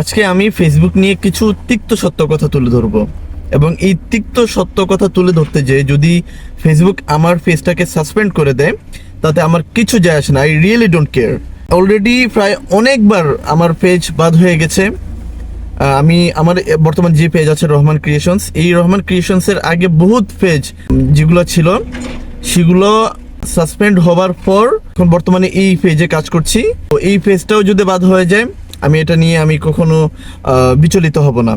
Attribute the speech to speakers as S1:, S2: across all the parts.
S1: আজকে আমি ফেসবুক নিয়ে কিছু তিক্ত সত্য কথা তুলে ধরবো। এবং এই তিক্ত সত্য কথা তুলে ধরতে যে যদি ফেসবুক আমার পেজটাকে সাসপেন্ড করে দেয়, তাতে আমার কিছু যায় আসে না। I really don't care already প্রায় অনেকবার আমার পেজ বাদ হয়ে গেছে। আমি আমার বর্তমান যে পেজ আছে রহমান ক্রিয়েশনস এই রহমান ক্রিয়েশনসের আগে বহুত পেজ যেগুলো ছিল, সেগুলো সাসপেন্ড হবার পর এখন বর্তমানে এই পেজে কাজ করছি। তো এই পেজটাও যদি বাদ হয়ে যায় আমি এটা নিয়ে আমি কখনো বিচলিত হব না।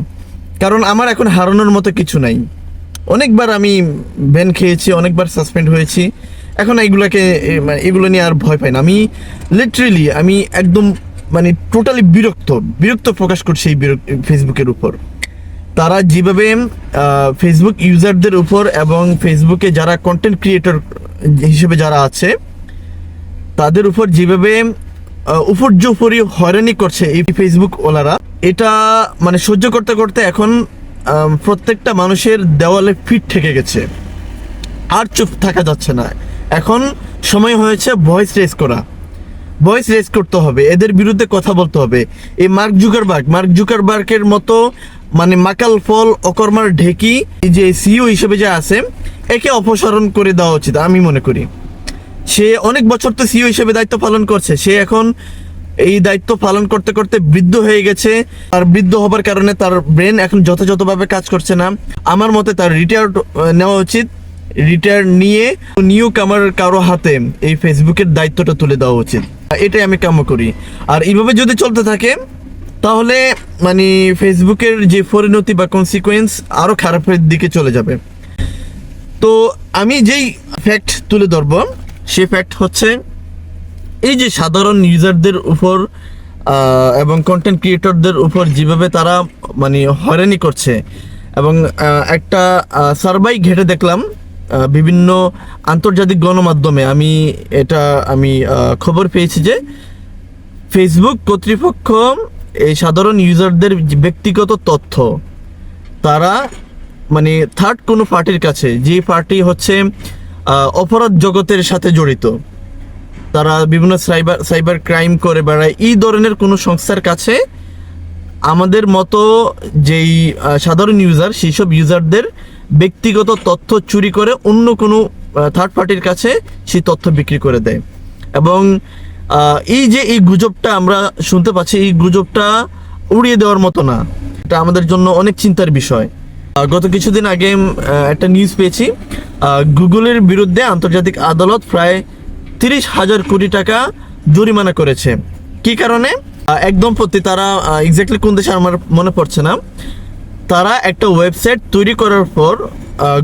S1: কারণ আমার এখন হারানোর মতো কিছু নাই। অনেকবার আমি ব্যান খেয়েছি, অনেকবার সাসপেন্ড হয়েছি। এখন এইগুলোকে মানে এগুলো নিয়ে আর ভয় পাই না। আমি লিটারেলি আমি একদম মানে টোটালি বিরক্ত বিরক্ত প্রকাশ করছি এই ফেসবুকের উপর। তারা যেভাবে ফেসবুক ইউজারদের উপর এবং ফেসবুকে যারা কন্টেন্ট ক্রিয়েটর হিসেবে যারা আছে, তাদের উপর যেভাবে উপর্যুপরি হয়রানি করছে এই ফেসবুক ওলারা। এটা মানে সহ্য করতে করতে এখন প্রত্যেকটা মানুষের দেওয়ালে ফিট থেকে গেছে। আর চুপ থাকা যাচ্ছে না। এখন সময় হয়েছে ভয়েস রেস করা। ভয়েস রেস করতে হবে, এদের বিরুদ্ধে কথা বলতে হবে। এই মার্ক জুকারবার্গ, মার্ক জুকারবার্গের মতো মানে মাকাল ফল অকর্মার ঢেকি যে সিইও হিসেবে যে আছে, একে অপসারণ করে দেওয়া উচিত, আমি মনে করি। সে অনেক বছর তো সিও হিসেবে দায়িত্ব পালন করছে। সে এখন এই দায়িত্ব পালন করতে করতে বৃদ্ধ হয়ে গেছে। আর বৃদ্ধ হবার কারণে তার ব্রেন এখন যথাযথভাবে কাজ করছে না। আমার মতে তার রিটায়ার নেওয়া উচিত। রিটায়ার নিয়ে নিউ কামার কারও হাতে এই ফেসবুকের দায়িত্বটা তুলে দেওয়া উচিত। এটাই আমি কাম্য করি। আর এইভাবে যদি চলতে থাকে, তাহলে মানে ফেসবুকের যে পরিণতি বা কনসিকোয়েন্স আরও খারাপের দিকে চলে যাবে। তো আমি যেই ফ্যাক্ট তুলে ধরবো সেই ফ্যাক্ট হচ্ছে, এই যে সাধারণ ইউজারদের উপর এবং কন্টেন্ট ক্রিয়েটরদের উপর যেভাবে তারা মানে হয়রানি করছে, এবং একটা সার্ভাই ঘেটে দেখলাম বিভিন্ন আন্তর্জাতিক গণমাধ্যমে। আমি এটা, আমি খবর পেয়েছি যে ফেসবুক কর্তৃপক্ষ এই সাধারণ ইউজারদের ব্যক্তিগত তথ্য, তারা মানে থার্ড কোনো পার্টির কাছে, যে পার্টি হচ্ছে অপরাধ জগতের সাথে জড়িত। তারা বিভিন্ন সাইবার সাইবার ক্রাইম করে বেড়ায়। এই ধরনের কোনো সংস্থার কাছে আমাদের মতো যেই সাধারণ ইউজার সেই সব ইউজারদের ব্যক্তিগত তথ্য চুরি করে অন্য কোনো থার্ড পার্টির কাছে সেই তথ্য বিক্রি করে দেয়। এবং এই যে এই গুজবটা আমরা শুনতে পাচ্ছি, এই গুজবটা উড়িয়ে দেওয়ার মতো না। এটা আমাদের জন্য অনেক চিন্তার বিষয়। গত কিছুদিন আগে একটা নিউজ পেয়েছি। গুগলের বিরুদ্ধে আন্তর্জাতিক আদালত প্রায় তিরিশ হাজার কোটি টাকা জরিমানা করেছে। কি কারণে? এক দম্পতি তারা এক্স্যাক্টলি কোন দেশে আমার মনে পড়ছে না। তারা একটা ওয়েবসাইট তৈরি করার পর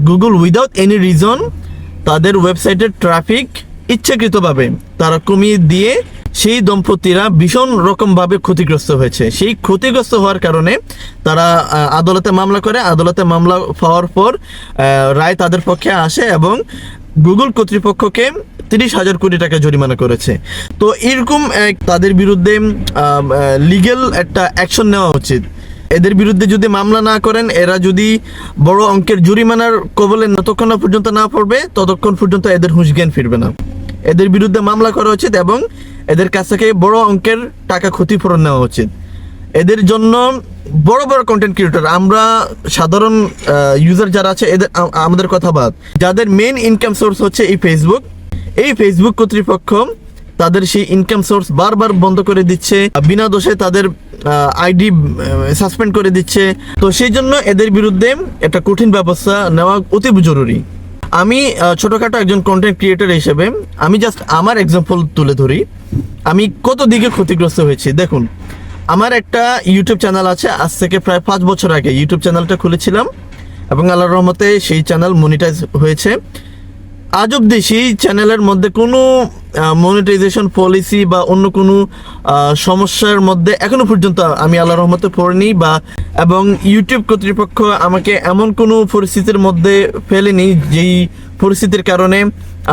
S1: গুগল উইদাউট এনি রিজন তাদের ওয়েবসাইটের ট্রাফিক ইচ্ছাকৃতভাবে তারা কমিয়ে দিয়ে সেই দম্পতিরা ভীষণ রকমভাবে ক্ষতিগ্রস্ত হয়েছে। সেই ক্ষতিগ্রস্ত হওয়ার কারণে তারা আদালতে মামলা করে। আদালতে মামলা পাওয়ার পর রায় তাদের পক্ষে আসে এবং গুগল কর্তৃপক্ষকে তিরিশ হাজার কোটি টাকা জরিমানা করেছে। তো এরকম তাদের বিরুদ্ধে লিগেল একটা অ্যাকশন নেওয়া উচিত। এদের বিরুদ্ধে যদি মামলা না করেন, এরা যদি বড় অঙ্কের জরিমানার কবলে যতক্ষণ না পর্যন্ত না পড়বে, ততক্ষণ পর্যন্ত এদের হুঁশ জ্ঞান ফিরবে না। এদের বিরুদ্ধে মামলা করা উচিত এবং এদের কাছ থেকে বড় অঙ্কের টাকা ক্ষতিপূরণ নেওয়া উচিত। এদের জন্য বড় বড় কন্টেন্ট ক্রিয়েটর আমরা সাধারণ ইউজার যারা আছে, এদের আমাদের কথা বাদ। যাদের মেন ইনকাম সোর্স হচ্ছে এই ফেসবুক এই ফেসবুক কর্তৃপক্ষ তাদের সেই ইনকাম সোর্স বারবার বন্ধ করে দিচ্ছে বিনা দোষে তাদের আইডি সাসপেন্ড করে দিচ্ছে। তো সেই জন্য এদের বিরুদ্ধে একটা কঠিন ব্যবস্থা নেওয়া অতি জরুরি। আমি ছোটখাটো একজন কন্টেন্ট ক্রিয়েটর হিসেবে আমি জাস্ট আমার এক্সাম্পল তুলে ধরি। আমি কত দিকে ক্ষতিগ্রস্ত হয়েছি, দেখুন। আমার একটা ইউটিউব চ্যানেল আছে, আজ থেকে প্রায় পাঁচ বছর আগে ইউটিউব চ্যানেলটা খুলেছিলাম, এবং আল্লাহর রহমতে সেই চ্যানেল মনিটাইজ হয়েছে। আজ অব্দি সেই চ্যানেলের মধ্যে কোনো মনিটাইজেশন পলিসি বা অন্য কোনো সমস্যার মধ্যে এখনও পর্যন্ত আমি আল্লাহ রহমতে পড়িনি বা, এবং ইউটিউব কর্তৃপক্ষ আমাকে এমন কোনো পরিস্থিতির মধ্যে ফেলেনি যেই পরিস্থিতির কারণে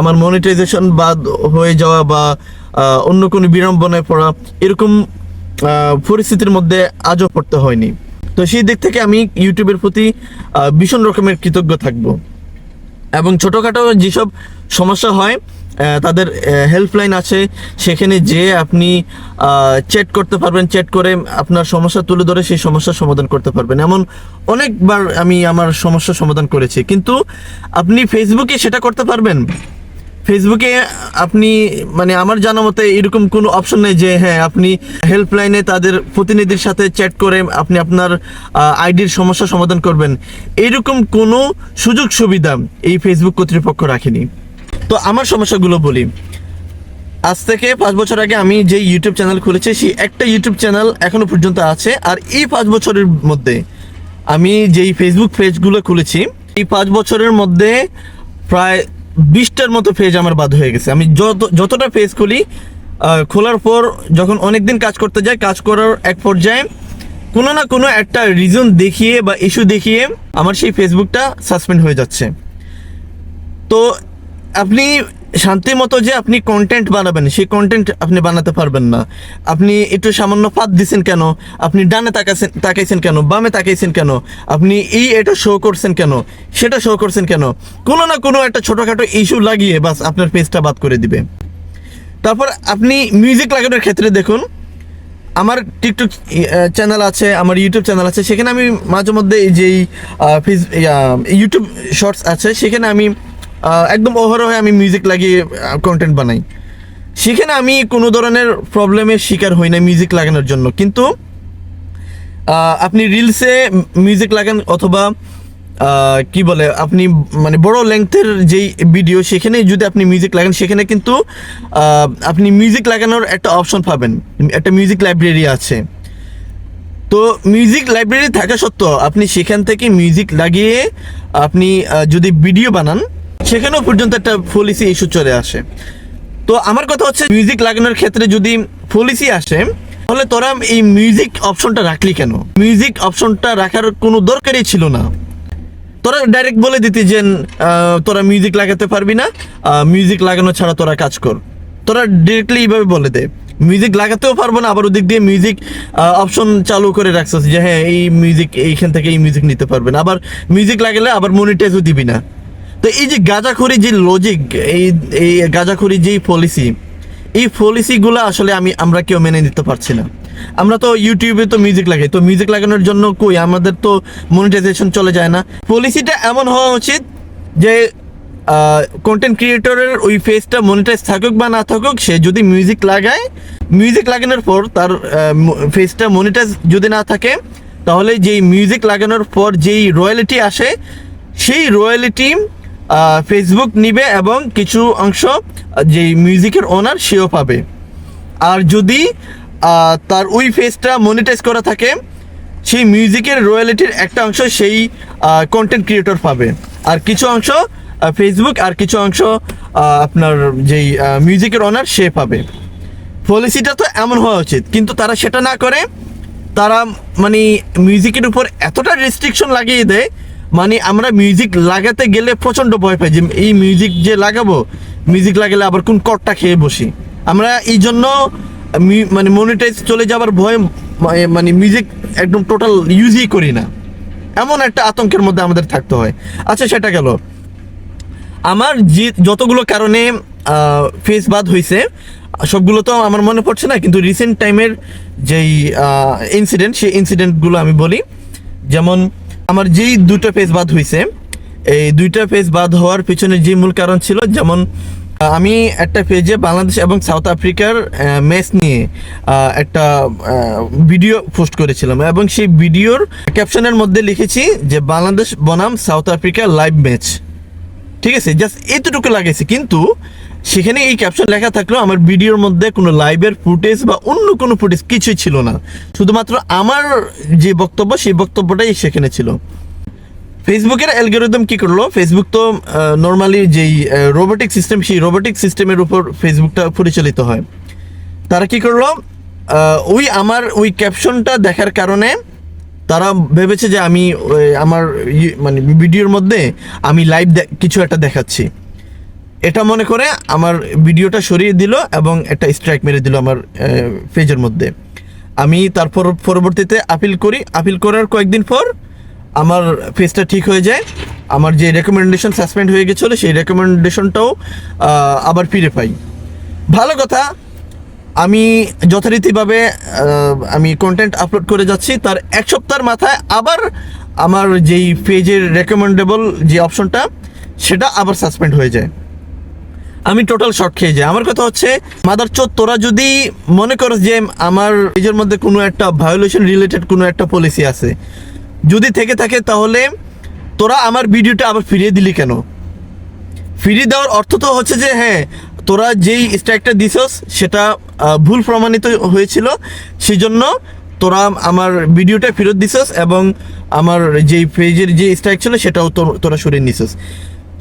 S1: আমার মনিটাইজেশন বাদ হয়ে যাওয়া বা অন্য কোনো বিড়ম্বনায় পড়া এরকম পরিস্থিতির মধ্যে আজও পড়তে হয়নি। তো সেই দিক থেকে আমি ইউটিউবের প্রতি ভীষণ রকমের কৃতজ্ঞ থাকব। এবং ছোটোখাটো যেসব সমস্যা হয় তাদের হেল্পলাইন আছে। সেখানে যে আপনি চ্যাট করতে পারবেন। চ্যাট করে আপনার সমস্যা তুলে ধরে সেই সমস্যার সমাধান করতে পারবেন। এমন অনেকবার আমি আমার সমস্যার সমাধান করেছি। কিন্তু আপনি ফেসবুকে সেটা করতে পারবেন। ফেসবুকে আপনি মানে আমার জানা মতে এরকম কোনো অপশন নেই যে হ্যাঁ আপনি হেল্পলাইনে তাদের প্রতিনিধির সাথে চ্যাট করে আপনি আপনার আইডির সমস্যা সমাধান করবেন। এইরকম কোনো সুযোগ সুবিধা এই ফেসবুক কর্তৃপক্ষ রাখেনি। তো আমার সমস্যাগুলো বলি। আজ থেকে পাঁচ বছর আগে আমি যে ইউটিউব চ্যানেল খুলেছি, সেই একটা ইউটিউব চ্যানেল এখনও পর্যন্ত আছে। আর এই পাঁচ বছরের মধ্যে আমি যেই ফেসবুক পেজগুলো খুলেছি, এই পাঁচ বছরের মধ্যে প্রায় বিশটার মতো পেজ আমার বাদ হয়ে গেছে। আমি যত, যতটা পেজ খুলি খোলার পর যখন অনেক দিন কাজ করতে যাই, কাজ করার এক পর্যায়ে কোনো না কোনো একটা রিজন দেখিয়ে বা ইস্যু দেখিয়ে আমার সেই ফেসবুকটা সাসপেন্ড হয়ে যাচ্ছে। তো আপনি শান্তি মতো যে আপনি কন্টেন্ট বানাবেন, সেই কন্টেন্ট আপনি বানাতে পারবেন না। আপনি একটু সামান্য ফাঁদ দিছেন কেন? আপনি ডানে তাকাইছেন তাকাইছেন কেন? বামে তাকাইছেন কেন? আপনি এই এটা শো করছেন কেন? সেটা শো করছেন কেন? কোনো না কোনো একটা ছোটোখাটো ইস্যু লাগিয়ে বাস আপনার পেজটা বাদ করে দিবে। তারপর আপনি মিউজিক লাগানোর ক্ষেত্রে দেখুন, আমার টিকটক চ্যানেল আছে, আমার ইউটিউব চ্যানেল আছে, সেখানে আমি মাঝে মধ্যে যেই ইউটিউব শর্টস আছে, সেখানে আমি একদম অহরহে আমি মিউজিক লাগিয়ে কন্টেন্ট বানাই। সেখানে আমি কোনো ধরনের প্রবলেমের শিকার হই না মিউজিক লাগানোর জন্য। কিন্তু আপনি রিলসে মিউজিক লাগান অথবা কি বলে, আপনি মানে বড় লেংথের যেই ভিডিও সেখানে যদি আপনি মিউজিক লাগান, সেখানে কিন্তু আপনি মিউজিক লাগানোর একটা অপশন পাবেন। একটা মিউজিক লাইব্রেরি আছে। তো মিউজিক লাইব্রেরি থাকা সত্ত্বেও আপনি সেখান থেকে মিউজিক লাগিয়ে, আপনি যদি ভিডিও বানান সেখানেও পর্যন্ত একটা পলিসি ইস্যু চলে আসে। তো আমার কথা হচ্ছে মিউজিক লাগানোর ক্ষেত্রে যদি পলিসি আসে, তাহলে তোরা এই মিউজিক অপশনটা রাখলি কেন? মিউজিক অপশনটা রাখার কোনো দরকারই ছিল না। তোরা ডাইরেক্ট বলে দিতি যে তোরা মিউজিক লাগাতে পারবি না মিউজিক লাগানো ছাড়া তোরা কাজ কর। তোরা ডিরেক্টলি এইভাবে বলে দে। মিউজিক লাগাতেও পারব না, আবার ওদিক দিয়ে মিউজিক অপশন চালু করে রাখছিস যে হ্যাঁ এই মিউজিক এইখান থেকে এই মিউজিক নিতে পারবেন আবার মিউজিক লাগালে আবার মনিটাইজও দিবি না। তো এই যে গাঁজাখড়ি যে লজিক এই এই গাঁজাখড়ি যেই পলিসি এই পলিসিগুলো আসলে আমি, আমরা কেউ মেনে নিতে পারছি না। আমরা তো ইউটিউবে তো মিউজিক লাগাই, তো মিউজিক লাগানোর জন্য কই? আমাদের তো মনিটাইজেশন চলে যায় না। পলিসিটা এমন হওয়া উচিত যে কন্টেন্ট ক্রিয়েটরের ওই ফেসটা মনিটাইজ থাকুক বা না থাকুক, সে যদি মিউজিক লাগায় মিউজিক লাগানোর পর তার ফেসটা মনিটাইজ যদি না থাকে, তাহলে যেই মিউজিক লাগানোর পর যেই রয়্যালিটি আসে, সেই রয়্যালিটি ফেসবুক নিবে এবং কিছু অংশ যেই মিউজিকের ওনার সেও পাবে। আর যদি তার ওই ফেসটা মনিটাইজ করা থাকে, সেই মিউজিকের রয়্যালিটির একটা অংশ সেই কন্টেন্ট ক্রিয়েটর পাবে। আর কিছু অংশ ফেসবুক আর কিছু অংশ আপনার যেই মিউজিকের ওনার সে পাবে। পলিসিটা তো এমন হওয়া উচিত, কিন্তু তারা সেটা না করে, তারা মানে মিউজিকের উপর এতটা রেস্ট্রিকশন লাগিয়ে দেয় মানে আমরা মিউজিক লাগাতে গেলে প্রচণ্ড ভয় পাই যে এই মিউজিক যে লাগাবো মিউজিক লাগালে আবার কোন কটটা খেয়ে বসি। আমরা এই জন্য মানে মনিটাইজ চলে যাওয়ার ভয় মানে মিউজিক একদম টোটাল ইউজই করি না। এমন একটা আতঙ্কের মধ্যে আমাদের থাকতে হয়। আচ্ছা সেটা গেল। আমার যে, যতগুলো কারণে ফেস বাদ হয়েছে সবগুলো তো আমার মনে পড়ছে না, কিন্তু রিসেন্ট টাইমের যেই ইনসিডেন্ট সেই ইনসিডেন্টগুলো আমি বলি। যেমন আমার যেই দুটো ফেস বাদ হয়েছে এই দুইটা ফেস বাদ হওয়ার পিছনে যে মূল কারণ ছিল, যেমন আমি একটা পেজে বাংলাদেশ এবং সাউথ আফ্রিকার ম্যাচ নিয়ে একটা ভিডিও পোস্ট করেছিলাম। এবং সেই ভিডিওর ক্যাপশনের মধ্যে লিখেছি যে, বাংলাদেশ বনাম সাউথ আফ্রিকা লাইভ ম্যাচ ঠিক আছে? জাস্ট এতটুকু লাগাইছে। কিন্তু সেখানে এই ক্যাপশন লেখা থাকলেও আমার ভিডিওর মধ্যে কোনো লাইভের ফুটেজ বা অন্য কোনো ফুটেজ কিছুই ছিল না। শুধুমাত্র আমার যে বক্তব্য, সেই বক্তব্যটাই সেখানে ছিল। ফেসবুকের অ্যালগোরিদম কি করল? ফেসবুক তো নর্মালি যেই রোবোটিক সিস্টেম সেই রোবোটিক সিস্টেমের উপর ফেসবুকটা পরিচালিত হয়। তারা কি করল? ওই আমার, ওই ক্যাপশনটা দেখার কারণে তারা ভেবেছে যে আমি আমার মানে ভিডিওর মধ্যে আমি লাইভ কিছু একটা দেখাচ্ছি। এটা মনে করে আমার ভিডিওটা সরিয়ে দিল এবং একটা স্ট্রাইক মেরে দিল আমার পেজের মধ্যে। আমি তারপর পরবর্তীতে আপিল করি। আপিল করার কয়েকদিন পর আমার পেজটা ঠিক হয়ে যায়। আমার যে রেকমেন্ডেশন সাসপেন্ড হয়ে গেছিল, সেই রেকমেন্ডেশনটাও আবার ফিরে পাই। ভালো কথা, আমি যথারীতিভাবে আমি কন্টেন্ট আপলোড করে যাচ্ছি। তার এক সপ্তাহের মাথায় আবার আমার যেই পেজের রেকমেন্ডেবল যে অপশনটা সেটা আবার সাসপেন্ড হয়ে যায়। আমি টোটাল শর্ট খেয়ে যাই। আমার কথা হচ্ছে মাদার চোদ, তোরা যদি মনে করো যে আমার পেজের মধ্যে কোনো একটা ভায়োলেশন রিলেটেড কোনো একটা পলিসি আছে, যদি থেকে থাকে তাহলে তোরা আমার ভিডিওটা আবার ফিরিয়ে দিলি কেন? ফিরিয়ে দেওয়ার অর্থ তো হচ্ছে যে হ্যাঁ তোরা যেই স্ট্রাইকটা দিছস, সেটা ভুল প্রমাণিত হয়েছিল সেই জন্য তোরা আমার ভিডিওটা ফেরত দিছস এবং আমার যেই পেজের যে স্ট্রাইক ছিল, সেটাও তোরা সরিয়ে নিছস।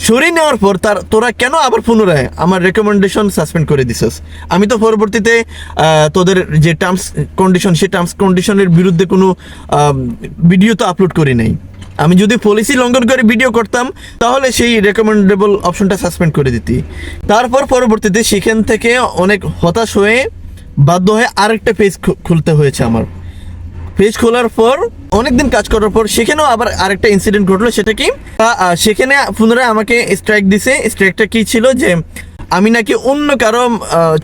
S1: সরিয়ে নেওয়ার পর তার, তোরা কেন আবার পুনরায় আমার রেকমেন্ডেশন সাসপেন্ড করে দিছস? আমি তো পরবর্তীতে তোদের যে টার্মস কন্ডিশন সেই টার্মস কন্ডিশনের বিরুদ্ধে কোনো ভিডিও তো আপলোড করি নাই। আমি যদি পলিসি লঙ্ঘন করে ভিডিও করতাম, তাহলে সেই রেকমেন্ডেবল অপশনটা সাসপেন্ড করে দিতি। তারপর পরবর্তীতে সেখান থেকে অনেক হতাশ হয়ে বাধ্য হয়ে আরেকটা পেজ খুলতে হয়েছে আমার। পেজ খোলার পর, অনেকদিন কাজ করার পর সেখানেও আবার আরেকটা ইনসিডেন্ট ঘটলো, সেটা কি? সেখানে পুনরায় আমাকে স্ট্রাইক দিছে। স্ট্রাইকটা কি ছিল যে, আমি নাকি অন্য কারও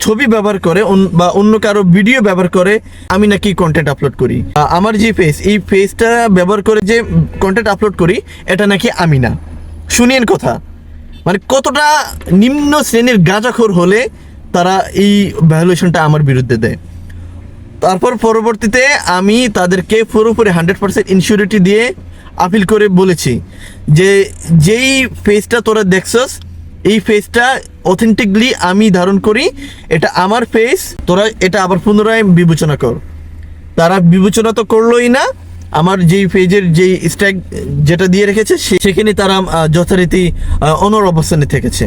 S1: ছবি ব্যবহার করে বা অন্য কারও ভিডিও ব্যবহার করে আমি নাকি কন্টেন্ট আপলোড করি। আমার যে পেজ এই পেজটা ব্যবহার করে যে কন্টেন্ট আপলোড করি, এটা নাকি আমি না। শুনিয়েন কথা। মানে কতটা নিম্ন শ্রেণির গাঁজাখোর হলে তারা এই ভ্যালুয়েশনটা আমার বিরুদ্ধে দেয়। তারপর পরবর্তীতে আমি তাদেরকে পুরোপুরি হান্ড্রেড পার্সেন্ট ইনসিউরিটি দিয়ে আপিল করে বলেছি যে যেই ফেসটা তোরা দেখছস, এই ফেসটা অথেন্টিকলি আমি ধারণ করি, এটা আমার ফেস তোরা এটা আবার পুনরায় বিবেচনা কর। তারা বিবেচনা তো করলোই না, আমার যেই পেজের যেই স্ট্যাগ যেটা দিয়ে রেখেছে সেখানে তারা যথারীতি অনর অবস্থানে থেকেছে।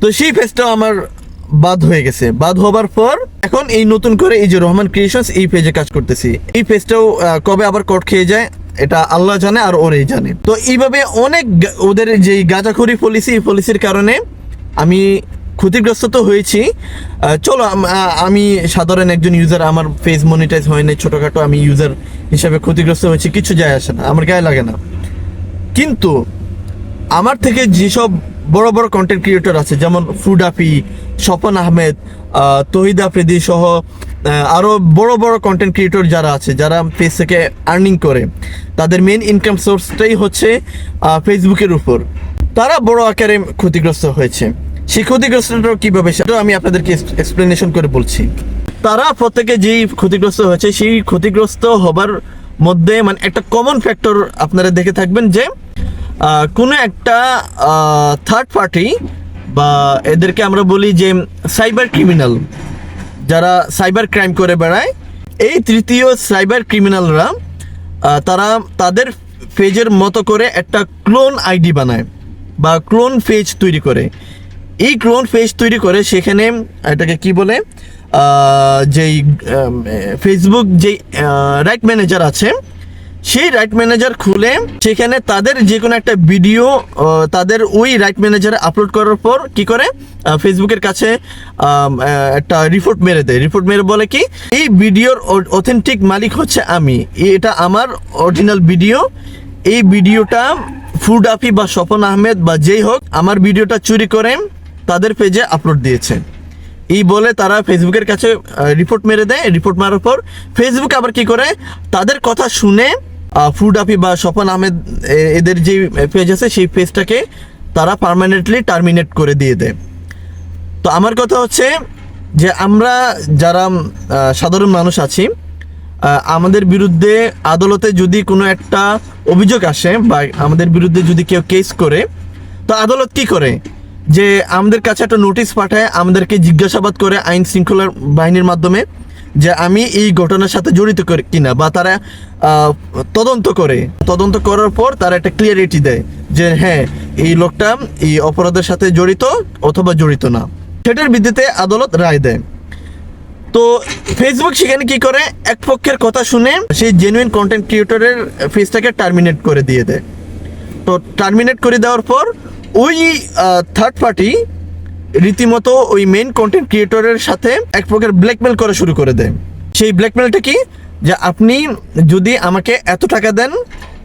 S1: তো সেই পেজটাও আমার বাদ হয়ে গেছে। বাদ হবার পর এখন এই নতুন করে এই যে রহমান ক্রিয়েশনস এই পেজে কাজ করতেছি। এই পেজটাও কবে আবার কট খেয়ে যায়, এটা আল্লাহ জানে আর ওরাই জানে। তো এইভাবে অনেক ওদের যে গাঁজাখড়ি পলিসি এই পলিসির কারণে আমি ক্ষতিগ্রস্ত তো হয়েছি। চলো, আমি সাধারণ একজন ইউজার আমার ফেস মনিটাইজ হয় হয়নি ছোটোখাটো আমি ইউজার হিসাবে ক্ষতিগ্রস্ত হয়েছি, কিছু যায় আসে না, আমার গায়ে লাগে না। কিন্তু আমার থেকে যেসব বড় বড় কন্টেন্ট ক্রিয়েটর আছে, যেমন ফুডাফি স্বপন আহমেদ আহ, তহিদ আফ্রিদি সহ আরও বড় বড় কন্টেন্ট ক্রিয়েটর যারা আছে যারা ফেস থেকে আর্নিং করে তাদের মেন ইনকাম সোর্সটাই হচ্ছে ফেসবুকের উপর। তারা বড় আকারে ক্ষতিগ্রস্ত হয়েছে। সেই ক্ষতিগ্রস্তটা কীভাবে সেটাও আমি আপনাদেরকে এক্সপ্লেনেশন করে বলছি। তারা প্রত্যেকে যেই ক্ষতিগ্রস্ত হয়েছে সেই ক্ষতিগ্রস্ত হবার মধ্যে মানে একটা কমন ফ্যাক্টর আপনারা দেখে থাকবেন যে কোনো একটা থার্ড পার্টি বা এদেরকে আমরা বলি যে সাইবার ক্রিমিনাল, যারা সাইবার ক্রাইম করে বেড়ায়। এই তৃতীয় সাইবার ক্রিমিনালরা তারা তাদের পেজের মতো করে একটা ক্লোন আইডি বানায় বা ক্লোন পেজ তৈরি করে। এই ক্লোন পেজ তৈরি করে সেখানে, এটাকে কি বলে? যেই ফেসবুক যেই রাইট ম্যানেজার আছে সেই রাইট ম্যানেজার খুলে সেখানে তাদের যে কোনো একটা ভিডিও তাদের ওই রাইট ম্যানেজারে আপলোড করার পর কি করে? ফেসবুকের কাছে একটা রিপোর্ট মেরে দেয়। রিপোর্ট মেরে বলে কি, এই ভিডিওর অথেন্টিক মালিক হচ্ছে আমি। এটা আমার অরিজিনাল ভিডিও এই ভিডিওটা ফুড আফি বা স্বপন আহমেদ বা যেই হোক, আমার ভিডিওটা চুরি করে তাদের পেজে আপলোড দিয়েছে। এই বলে তারা ফেসবুকের কাছে রিপোর্ট মেরে দেয়। রিপোর্ট মারার পর ফেসবুক আবার কি করে, তাদের কথা শুনে ফুড আপি বা স্বপন আহমেদ এদের যে পেজ আছে, সেই পেজটাকে তারা পার্মানেন্টলি টার্মিনেট করে দিয়ে দেয়। তো আমার কথা হচ্ছে যে আমরা যারা সাধারণ মানুষ আছি আমাদের বিরুদ্ধে আদালতে যদি কোনো একটা অভিযোগ আসে বা আমাদের বিরুদ্ধে যদি কেউ কেস করে, তো আদালত কি করে? যে আমাদের কাছে একটা নোটিশ পাঠায়, আমাদেরকে জিজ্ঞাসাবাদ করে আইন শৃঙ্খলা বাহিনীর মাধ্যমে। যে আমি এই ঘটনার সাথে জড়িত কিনা বা তারা তদন্ত করে। তদন্ত করার পর তারা একটা ক্লিয়ারিটি দেয় যে হ্যাঁ এই লোকটা এই অপরাধের সাথে জড়িত অথবা জড়িত না। সেটার ভিত্তিতে আদালত রায় দেয়। তো ফেসবুক সেখানে কি করে? এক পক্ষের কথা শুনে সেই জেনুইন কন্টেন্ট ক্রিয়েটরের ফেসটাকে টার্মিনেট করে দিয়ে দেয়। তো টার্মিনেট করে দেওয়ার পর ওই থার্ড পার্টি রীতিমতো ওই মেন কন্টেন্ট ক্রিয়েটরের সাথে এক প্রকার ব্ল্যাকমেল করা শুরু করে দেয়। সেই ব্ল্যাকমেলটা কি? যে আপনি যদি আমাকে এত টাকা দেন,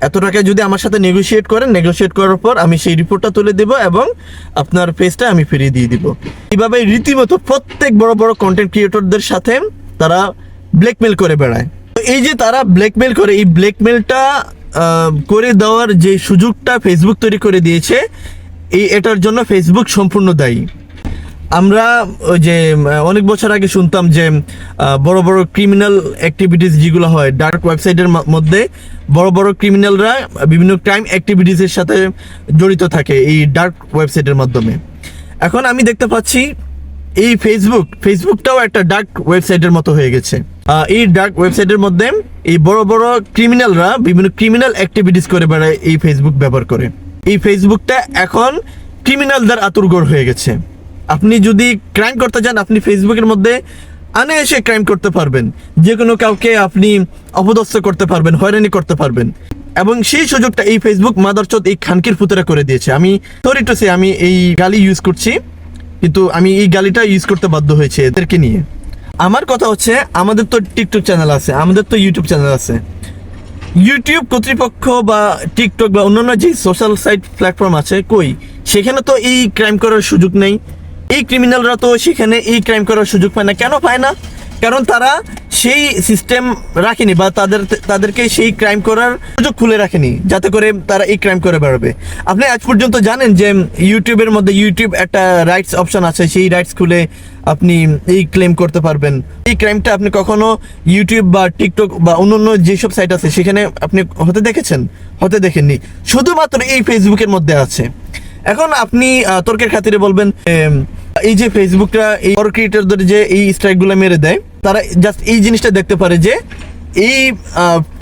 S1: এত টাকা যদি আমার সাথে নেগোশিয়েট করেন নেগোশিয়েট করার পর আমি সেই রিপোর্টটা তুলে দেব এবং আপনার পেজটা আমি ফিরিয়ে দিয়ে দিব। এইভাবে রীতিমতো প্রত্যেক বড় বড় কন্টেন্ট ক্রিয়েটরদের সাথে তারা ব্ল্যাকমেল করে বেড়ায়। তো এই যে তারা ব্ল্যাকমেল করে, এই ব্ল্যাকমেলটা করে দেওয়ার যে সুযোগটা ফেসবুক তৈরি করে দিয়েছে, এই এটার জন্য ফেসবুক সম্পূর্ণ দায়ী। আমরা ওই যে অনেক বছর আগে শুনতাম যে বড় বড় ক্রিমিনাল অ্যাক্টিভিটিস যেগুলো হয় ডার্ক ওয়েবসাইটের মধ্যে বড় বড় ক্রিমিনালরা বিভিন্ন ক্রাইম অ্যাক্টিভিটিসের সাথে জড়িত থাকে এই ডার্ক ওয়েবসাইটের মাধ্যমে। এখন আমি দেখতে পাচ্ছি এই ফেসবুক ফেসবুকটাও একটা ডার্ক ওয়েবসাইটের মতো হয়ে গেছে। এই ডার্ক ওয়েবসাইটের মধ্যে এই বড় বড় ক্রিমিনালরা বিভিন্ন ক্রিমিনাল অ্যাক্টিভিটিস করে বেড়ায় এই ফেসবুক ব্যবহার করে। এই ফেসবুকটা এখন ক্রিমিনালদের আতুরগড় হয়ে গেছে। আপনি যদি ক্রাইম করতে চান, আপনি ফেসবুকের মধ্যে অনায়াসে ক্রাইম করতে পারবেন। যে কোনো কাউকে আপনি অপদস্থ করতে পারবেন, হয়রানি করতে পারবেন। এবং সেই সুযোগটা এই ফেসবুক মাদারচোদ এই খানকির ফুতেরা করে দিয়েছে। আমি সরি টু সে আমি এই গালি ইউজ করছি, কিন্তু আমি এই গালিটা ইউজ করতে বাধ্য হয়েছে এদেরকে নিয়ে। আমার কথা হচ্ছে, আমাদের তো টিকটক চ্যানেল আছে, আমাদের তো ইউটিউব চ্যানেল আছে। ইউটিউব কর্তৃপক্ষ বা টিকটক বা অন্যান্য যে সোশ্যাল সাইট প্ল্যাটফর্ম আছে, কই? সেখানে তো এই ক্রাইম করার সুযোগ নেই। এই ক্রিমিনালরা তো সেখানে এই ক্রাইম করার সুযোগ পায় না। কেন পায় না? কারণ তারা সেই সিস্টেম রাখেনি বা তাদের, তাদেরকে সেই ক্রাইম করার সুযোগ খুলে রাখেনি, যাতে করে তারা এই ক্রাইম করে বেরোবে আপনি আজ পর্যন্ত জানেন যে ইউটিউবের মধ্যে ইউটিউব একটা রাইটস অপশন আছে, সেই রাইটস খুলে আপনি এই ক্লেম করতে পারবেন। এই ক্রাইমটা আপনি কখনো ইউটিউব বা টিকটক বা অন্য অন্য যেসব সাইট আছে, সেখানে আপনি হতে দেখেছেন? হতে দেখেননি। শুধুমাত্র এই ফেসবুকের মধ্যে আছে। এখন আপনি তর্কের খাতিরে বলবেন এই যে ফেসবুকটা এই ক্রিয়েটরদের যে এই স্ট্রাইকগুলো মেরে দেয়, তারা জাস্ট এই জিনিসটা দেখতে পারে যে এই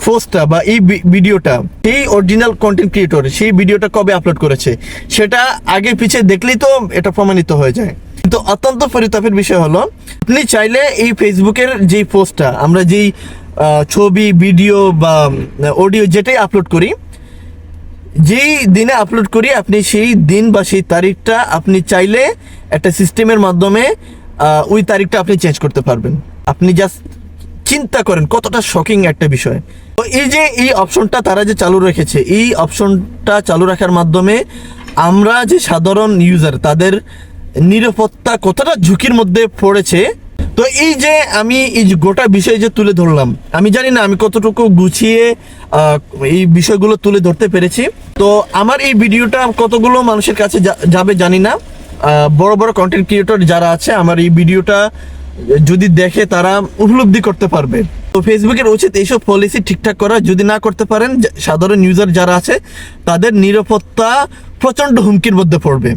S1: পোস্টটা বা এই ভিডিওটা সেই অরিজিনাল কন্টেন্ট ক্রিয়েটর সেই ভিডিওটা কবে আপলোড করেছে, সেটা আগে পিছে দেখলেই তো এটা প্রমাণিত হয়ে যায়। কিন্তু অত্যন্ত পরিতাপের বিষয় হলো, আপনি চাইলে এই ফেসবুকের যে পোস্টটা, আমরা যেই ছবি, ভিডিও বা অডিও যেটাই আপলোড করি যেই দিনে আপলোড করি, আপনি সেই দিন বা সেই তারিখটা আপনি চাইলে একটা সিস্টেমের মাধ্যমে ওই তারিখটা আপনি চেঞ্জ করতে পারবেন। আপনি জাস্ট চিন্তা করেন, কতটা শকিং একটা বিষয়। তো এই যে এই অপশনটা তারা যে চালু রেখেছে, এই অপশনটা চালু রাখার মাধ্যমে আমরা যে সাধারণ ইউজার তাদের নিরাপত্তা কতটা ঝুঁকির মধ্যে পড়েছে, তো এই যে আমি এই গোটা বিষয় যে তুলে ধরলাম, আমি জানি না আমি কতটুকু গুছিয়ে এই বিষয়গুলো তুলে ধরতে পেরেছি। তো আমার এই ভিডিওটা কতগুলো মানুষের কাছে যাবে জানি না। বড় বড় কন্টেন্ট ক্রিয়েটর যারা আছে, আমার এই ভিডিওটা যদি দেখে তারা উপলব্ধি করতে পারবে। তো ফেসবুকের উচিত এইসব পলিসি ঠিকঠাক করা। যদি না করতে পারেন, সাধারণ ইউজার যারা আছে, তাদের নিরাপত্তা প্রচণ্ড হুমকির মধ্যে পড়বে।